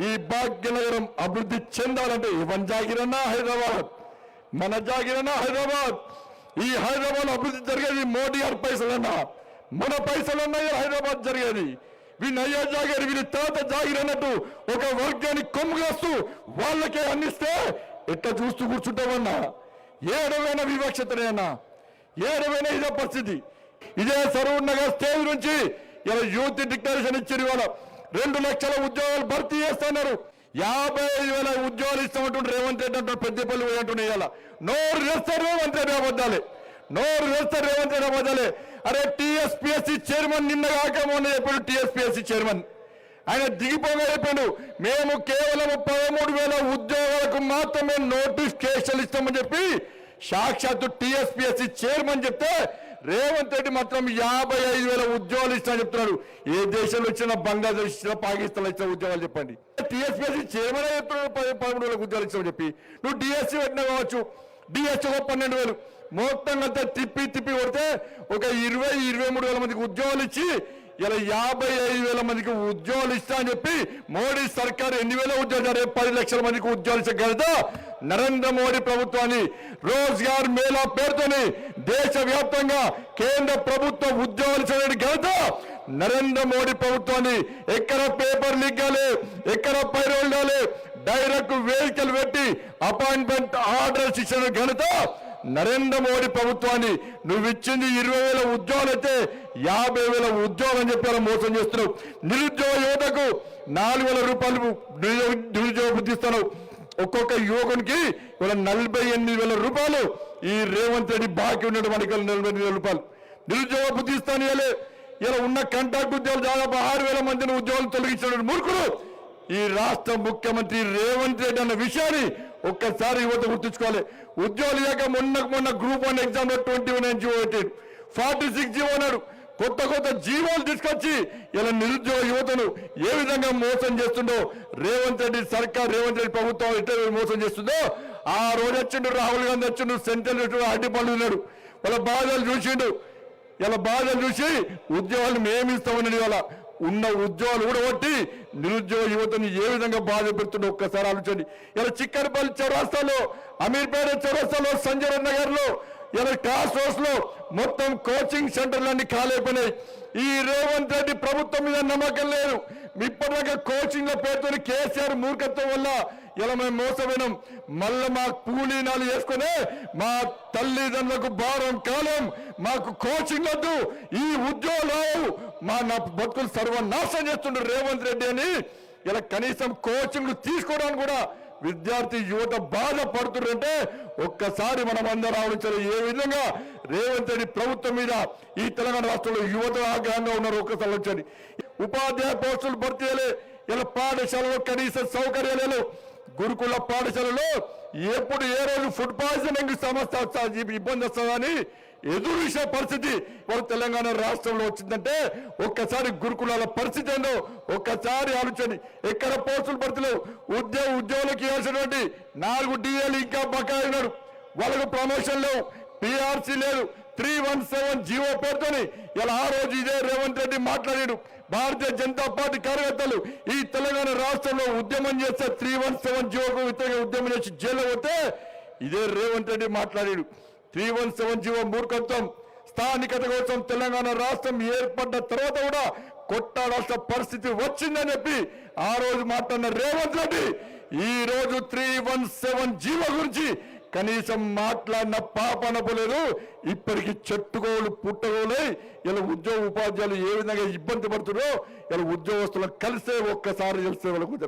ఈ భాగ్యనగరం అభివృద్ధి చెందాలంటే ఇవన్ జాగిరన్నా హైదరాబాద్? మన జాగిరన్నా హైదరాబాద్. ఈ హైదరాబాద్ అభివృద్ధి జరిగేది మోడీ గారి పైసలన్నా. మన పైసలన్నా హైదరాబాద్ జరిగేది. వీళ్ళు అయ్యా జాగారు వీళ్ళు తాత జాగిరి అన్నట్టు ఒక వర్గాన్ని కొమ్ముగాస్తూ వాళ్ళకే అందిస్తే ఎట్లా చూస్తూ కూర్చుంటామన్నా ఏడవైన వివక్షతనేనా ఏడవైన ఇదే పరిస్థితి? ఇదే సరూర్ నగర్ స్టేజ్ నుంచి ఇలా యూత్ డిక్లరేషన్ ఇచ్చారు ఇవాళ. రెండు లక్షల ఉద్యోగాలు భర్తీ చేస్తున్నారు. యాభై ఐదు వేల ఉద్యోగాలు ఇస్తామంటుంటే రేవంత్ రెడ్డి అంటారు పెద్దపల్లి పోయి అంటున్నాయి ఇవాళ నోరు చేస్తే రేవంత్ రెడ్డి అబద్ధాలే. నోరు చేస్తే రేవంత్ రెడ్డి అబద్ధాలే. అరే టీఎస్పీఎస్సీ చైర్మన్ నిన్న కాకేమో అని చెప్పాడు టీఎస్పీఎస్సీ చైర్మన్. ఆయన దిగిపోగా చెప్పాడు మేము కేవలం పదమూడు వేల ఉద్యోగాలకు మాత్రమే నోటిఫికేషన్ ఇస్తామని చెప్పి సాక్షాత్తు టీఎస్పీఎస్సీ చైర్మన్ చెప్తే రేవంత్ రెడ్డి మాత్రం యాభై ఐదు వేల ఉద్యోగాలు ఇస్తా చెప్తున్నాడు. ఏ దేశంలో ఇచ్చినా బంగ్లాదేశ్ ఇచ్చినా పాకిస్తాన్ ఇచ్చిన ఉద్యోగాలు చెప్పండి. టీఎస్పీఎస్సీ చైర్మన్ చెప్తున్నాడు పది- పదమూడు వేల ఉద్యోగాలు ఇస్తామని చెప్పి. నువ్వు డిఎస్సీ పెట్టినా కావచ్చు డిఎస్సీ ఒక పన్నెండు వేలు. మొత్తం అంతా తిప్పి తిప్పి కొడితే ఒక ఇరవై ఇరవై మూడు వేల మందికి ఉద్యోగాలు ఇచ్చి ఇలా యాభై ఐదు వేల మందికి ఉద్యోగాలు ఇస్తా అని చెప్పి మోడీ సర్కార్ ఎన్ని వేల ఉద్యోగాలు రేపు పది లక్షల మందికి ఉద్యోగాలు ఇచ్చగలదో నరేంద్ర మోడీ ప్రభుత్వాన్ని రోజ్గార్ మేళా పేరుతోని దేశవ్యాప్తంగా కేంద్ర ప్రభుత్వ ఉద్యోగాలు చేయడానికి ఘనత నరేంద్ర మోడీ ప్రభుత్వాన్ని ఎక్కడ పేపర్ లీక్ కాలే ఎక్కడ పైరోల్ కాలే డైరెక్ట్ వెహికల్ పెట్టి అపాయింట్మెంట్ ఆర్డర్స్ ఇచ్చిన ఘనత నరేంద్ర మోడీ ప్రభుత్వాన్ని నువ్వు ఇచ్చింది ఇరవై వేల ఉద్యోగాలు అయితే యాభై వేల ఉద్యోగం అని చెప్పి మోసం చేస్తున్నావు నిరుద్యోగ యువతకు నాలుగు వేల రూపాయలు నిరుద్యోగ బుద్ధిస్తున్నావు ఒక్కొక్క యువకునికి ఇవాళ నలభై ఎనిమిది వేల రూపాయలు. ఈ రేవంత్ రెడ్డి బాకీ ఉన్నటువంటి నలభై ఎనిమిది వేల రూపాయలు. నిరుద్యోగ బుద్ధి ఇస్తాను ఇవ్వలే ఇలా ఉన్న కాంట్రాక్ట్ ఉద్యోగాలు దాదాపు ఆరు వేల మందిని ఉద్యోగాలు తొలగించినటువంటి మూర్ఖుడు. ఈ రాష్ట్ర ముఖ్యమంత్రి రేవంత్ రెడ్డి అన్న విషయాన్ని ఒక్కసారి యువత గుర్తుంచుకోవాలి. ఉద్యోగాలు లేక మొన్న మొన్న గ్రూప్ వన్ ఎగ్జామ్లో ట్వంటీ వన్ జీవో పెట్టాడు. ఫార్టీ సిక్స్ జీవో అన్నాడు. కొత్త కొత్త జీవోలు తీసుకొచ్చి ఇలా నిరుద్యోగ యువతను ఏ విధంగా మోసం చేస్తుండో రేవంత్ రెడ్డి సర్కార్ రేవంత్ రెడ్డి ప్రభుత్వం ఎట్లా మోసం చేస్తుందో ఆ రోజు వచ్చిండు రాహుల్ గాంధీ వచ్చిండు సెంట్రల్ అడ్డి పనులు ఉన్నాడు వాళ్ళ బాధలు చూసిండు. ఇలా బాధలు చూసి ఉద్యోగాలు మేమిస్తామని ఇవాళ. ఉన్న ఉద్యోగాలు కూడా కొట్టి నిరుద్యోగ యువతని ఏ విధంగా బాధ పెడుతుండో ఒక్కసారి ఆలోచండి ఇలా చిక్కనపల్లి చౌరాస్తాలో అమీర్పేట చౌరాస్తాలో సంజయ్ నగర్లో ఇలా క్లాస్ ఫోర్స్లో మొత్తం కోచింగ్ సెంటర్లన్నీ కాలైపోయినాయి ఈ రేవంత్ రెడ్డి ప్రభుత్వం మీద నమ్మకం లేదు. ఇప్పటిదాకా కోచింగ్లో పేరుతో కేసీఆర్ మూర్ఖత్వం వల్ల ఇలా మేము మోసపోయినాం. మళ్ళీ మా కూలీనాలు వేసుకునే మా తల్లిదండ్రులకు భారం కాలం. మాకు కోచింగ్ వద్దు. ఈ ఉద్యోగాలు మా నా బతుకులు సర్వనాశనం చేస్తుండ్రు రేవంత్ రెడ్డి అని ఇలా కనీసం కోచింగ్లు తీసుకోవడానికి కూడా విద్యార్థి యువత బాధపడుతుంటే ఒక్కసారి మనం అందరం ఆలోచన ఏ విధంగా రేవంత్ రెడ్డి ప్రభుత్వం మీద ఈ తెలంగాణ రాష్ట్రంలో యువత ఆగ్రహంగా ఉన్నారు? ఒక్కసారి వచ్చండి ఉపాధ్యాయ పోస్టులు భర్తీ ఇలా పాఠశాలలో కనీస సౌకర్యాలు గురుకుల పాఠశాలలో ఎప్పుడు ఏ రోజు ఫుడ్ పాయిజనింగ్ సమస్య ఇబ్బంది వస్తుందని ఎదురు చూసే పరిస్థితి ఇప్పుడు తెలంగాణ రాష్ట్రంలో వచ్చిందంటే ఒక్కసారి గురుకులాల పరిస్థితి ఏందో ఒక్కసారి ఆలోచండి ఎక్కడ పోస్టులు భర్తీలు? ఉద్యోగ ఉద్యోగులకు ఇవ్వాల్సినటువంటి నాలుగు డిఏలు ఇంకా బకాయి ఉన్నారు. వాళ్ళకు ప్రమోషన్ లేవు. పిఆర్సీ లేదు. త్రీ వన్ సెవెన్ జీవో పేరుతోని ఇలా ఆ రోజు ఇదే రేవంత్ రెడ్డి మాట్లాడాడు. భారతీయ జనతా పార్టీ కార్యకర్తలు ఈ తెలంగాణ రాష్ట్రంలో ఉద్యమం చేస్తే త్రీ వన్ సెవెన్ జీవోకు వ్యతిరేక ఉద్యమం చేసి జైల్లో పోతే ఇదే రేవంత్ రెడ్డి మాట్లాడాడు. త్రీ వన్ సెవెన్ జీవో మూర్ఖత్వం స్థానికత కోసం తెలంగాణ రాష్ట్రం ఏర్పడ్డ తర్వాత కూడా కొట్టాడాల్సిన పరిస్థితి వచ్చిందని చెప్పి ఆ రోజు మాట్లాడిన రేవంత్ రెడ్డి. ఈ రోజు త్రీ వన్ సెవెన్ జీవో గురించి కనీసం మాట్లాడిన పాపన పోలేదు ఇప్పటికీ చెట్టుకోలు పుట్టగోలై ఇలా ఉద్యోగ ఉపాధ్యాయులు ఏ విధంగా ఇబ్బంది పడుతున్నారో ఇలా ఉద్యోగస్తులను కలిసే ఒక్కసారి తెలిసే వాళ్ళకు